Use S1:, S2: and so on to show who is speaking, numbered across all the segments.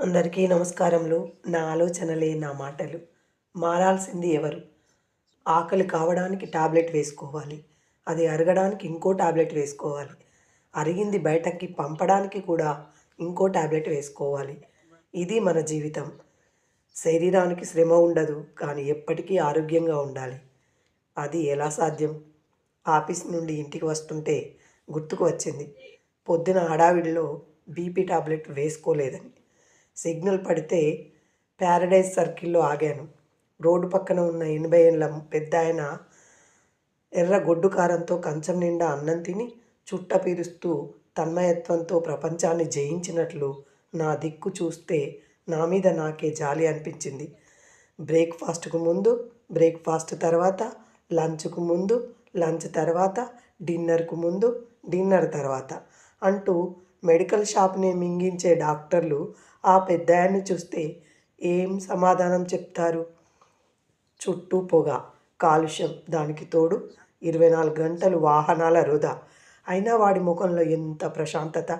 S1: అందరికీ నమస్కారములు. నా ఆలోచనలే నా మాటలు. మారాల్సింది ఎవరు? ఆకలి కావడానికి టాబ్లెట్ వేసుకోవాలి. అది అరగడానికి ఇంకో టాబ్లెట్ వేసుకోవాలి. అరిగింది బయటకి పంపడానికి కూడా ఇంకో టాబ్లెట్ వేసుకోవాలి. ఇది మన జీవితం. శరీరానికి శ్రమ ఉండదు కానీ ఎప్పటికీ ఆరోగ్యంగా ఉండాలి. అది ఎలా సాధ్యం? ఆఫీస్ నుండి ఇంటికి వస్తుంటే గుర్తుకు వచ్చింది. పొద్దున హడావిడిలో బీపీ టాబ్లెట్ వేసుకోలేదని. సిగ్నల్ పడితే ప్యారడైజ్ సర్కిల్లో ఆగాను. రోడ్డు పక్కన ఉన్న ఎనభై ఏళ్ళ పెద్ద ఆయన ఎర్ర గొడ్డు కారంతో కంచం నిండా అన్నం తిని చుట్ట పీరుస్తూ తన్మయత్వంతో ప్రపంచాన్ని జయించినట్లు నా దిక్కు చూస్తే నా మీద నాకే జాలి అనిపించింది. బ్రేక్ఫాస్ట్కు ముందు బ్రేక్ఫాస్ట్ తర్వాత లంచ్కు ముందు లంచ్ తర్వాత డిన్నర్కు ముందు డిన్నర్ తర్వాత అంటూ మెడికల్ షాప్ని మింగించే డాక్టర్లు ఆ పెద్దాయన్ని చూస్తే ఏం సమాధానం చెప్తారు? చుట్టూ పొగ కాలుష్యం దానికి తోడు ఇరవై నాలుగు గంటలు వాహనాల వృధా. అయినా వాడి ముఖంలో ఎంత ప్రశాంతత?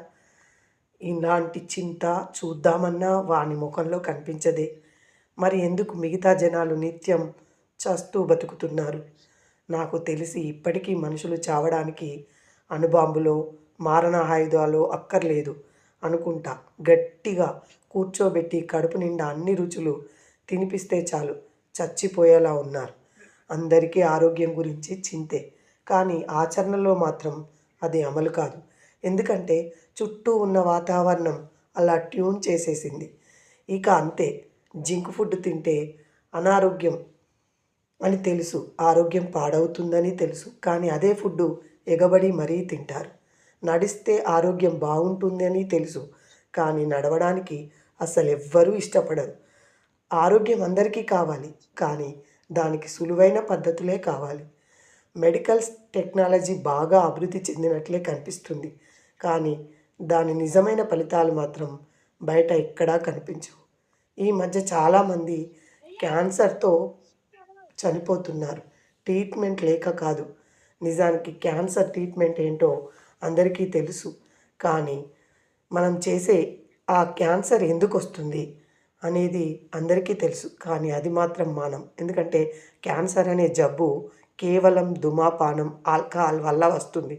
S1: ఇలాంటి చింత చూద్దామన్నా వాని ముఖంలో కనిపించదే. మరి ఎందుకు మిగతా జనాలు నిత్యం చస్తూ బతుకుతున్నారు? నాకు తెలిసి ఇప్పటికీ మనుషులు చావడానికి అణుబాంబులో మారణాయుధాలు అక్కర్లేదు అనుకుంటా. గట్టిగా కూర్చోబెట్టి కడుపు నిండా అన్ని రుచులు తినిపిస్తే చాలు. చచ్చిపోయేలా ఉన్నారు. అందరికీ ఆరోగ్యం గురించి చింతే. కానీ ఆచరణలో మాత్రం అది అమలు కాదు. ఎందుకంటే చుట్టూ ఉన్న వాతావరణం అలా ట్యూన్ చేసేసింది. ఇక అంతే. జింక్ ఫుడ్ తింటే అనారోగ్యం అని తెలుసు. ఆరోగ్యం పాడవుతుందని తెలుసు. కానీ అదే ఫుడ్ ఎగబడి మరీ తింటారు. నడిస్తే ఆరోగ్యం బాగుంటుందని తెలుసు. కానీ నడవడానికి అసలు ఎవ్వరూ ఇష్టపడరు. ఆరోగ్యం అందరికీ కావాలి కానీ దానికి సులువైన పద్ధతులే కావాలి. మెడికల్ టెక్నాలజీ బాగా అభివృద్ధి చెందినట్లే కనిపిస్తుంది. కానీ దాని నిజమైన ఫలితాలు మాత్రం బయట ఎక్కడా కనిపించవు. ఈ మధ్య చాలామంది క్యాన్సర్తో చనిపోతున్నారు. ట్రీట్మెంట్ లేక కాదు. నిజానికి క్యాన్సర్ ట్రీట్మెంట్ ఏంటో అందరికీ తెలుసు. కానీ మనం చేసే ఆ క్యాన్సర్ ఎందుకు వస్తుంది అనేది అందరికీ తెలుసు కానీ అది మాత్రం మానం. ఎందుకంటే క్యాన్సర్ అనే జబ్బు కేవలం ధుమాపానం ఆల్కహాల్ వల్ల వస్తుంది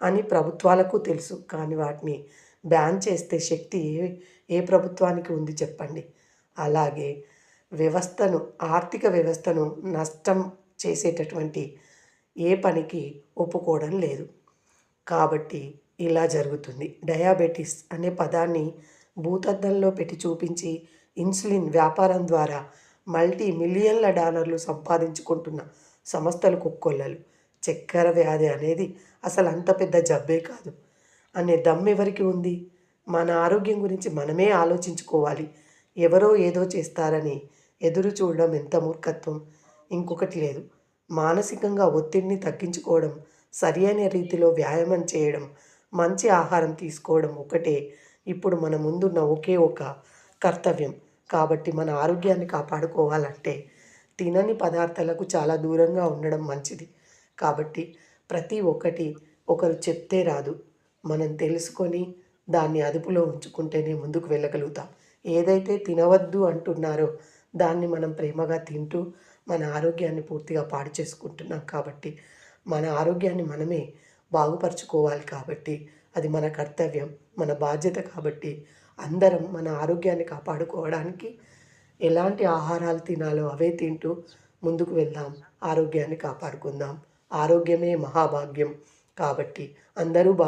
S1: అని ప్రభుత్వాలకు తెలుసు కానీ వాటిని బ్యాన్ చేస్తే శక్తి ఏ ఏ ప్రభుత్వానికి ఉంది చెప్పండి? అలాగే వ్యవస్థను ఆర్థిక వ్యవస్థను నష్టం చేసేటటువంటి ఏ పనికి ఒప్పుకోవడం లేదు. కాబట్టి ఇలా జరుగుతుంది. డయాబెటీస్ అనే పదాన్ని భూతద్దంలో పెట్టి చూపించి ఇన్సులిన్ వ్యాపారం ద్వారా మల్టీ మిలియన్ల డాలర్లు సంపాదించుకుంటున్న సంస్థలు కుక్కొల్లలు చక్కెర వ్యాధి అనేది అసలు అంత పెద్ద జబ్బే కాదు. అనే దమ్ ఎవరికి ఉంది? మన ఆరోగ్యం గురించి మనమే ఆలోచించుకోవాలి. ఎవరో ఏదో చేస్తారని ఎదురు చూడడం ఎంత మూర్ఖత్వం? ఇంకొకటి లేదు. మానసికంగా ఒత్తిడిని తగ్గించుకోవడం సరి అయిన రీతిలో వ్యాయామం చేయడం మంచి ఆహారం తీసుకోవడం ఒకటే. ఇప్పుడు మన ముందున్న ఒకే ఒక కర్తవ్యం. కాబట్టి మన ఆరోగ్యాన్ని కాపాడుకోవాలంటే తినని పదార్థాలకు చాలా దూరంగా ఉండడం మంచిది. కాబట్టి ప్రతి ఒక్కటి ఒకరు చెప్తే రాదు. మనం తెలుసుకొని దాన్ని అదుపులో ఉంచుకుంటేనే ముందుకు వెళ్ళగలుగుతాం. ఏదైతే తినవద్దు అంటున్నారో దాన్ని మనం ప్రేమగా తింటూ మన ఆరోగ్యాన్ని పూర్తిగా పాడు చేసుకుంటున్నాం కాబట్టి మన ఆరోగ్యాన్ని మనమే బాగుపరచుకోవాలి కాబట్టి అది మన కర్తవ్యం మన బాధ్యత కాబట్టి అందరం మన ఆరోగ్యాన్ని కాపాడుకోవడానికి ఎలాంటి ఆహారాలు తినాలో అవే తింటూ ముందుకు వెళ్దాం ఆరోగ్యాన్ని కాపాడుకుందాం. ఆరోగ్యమే మహాభాగ్యం కాబట్టి అందరూ బా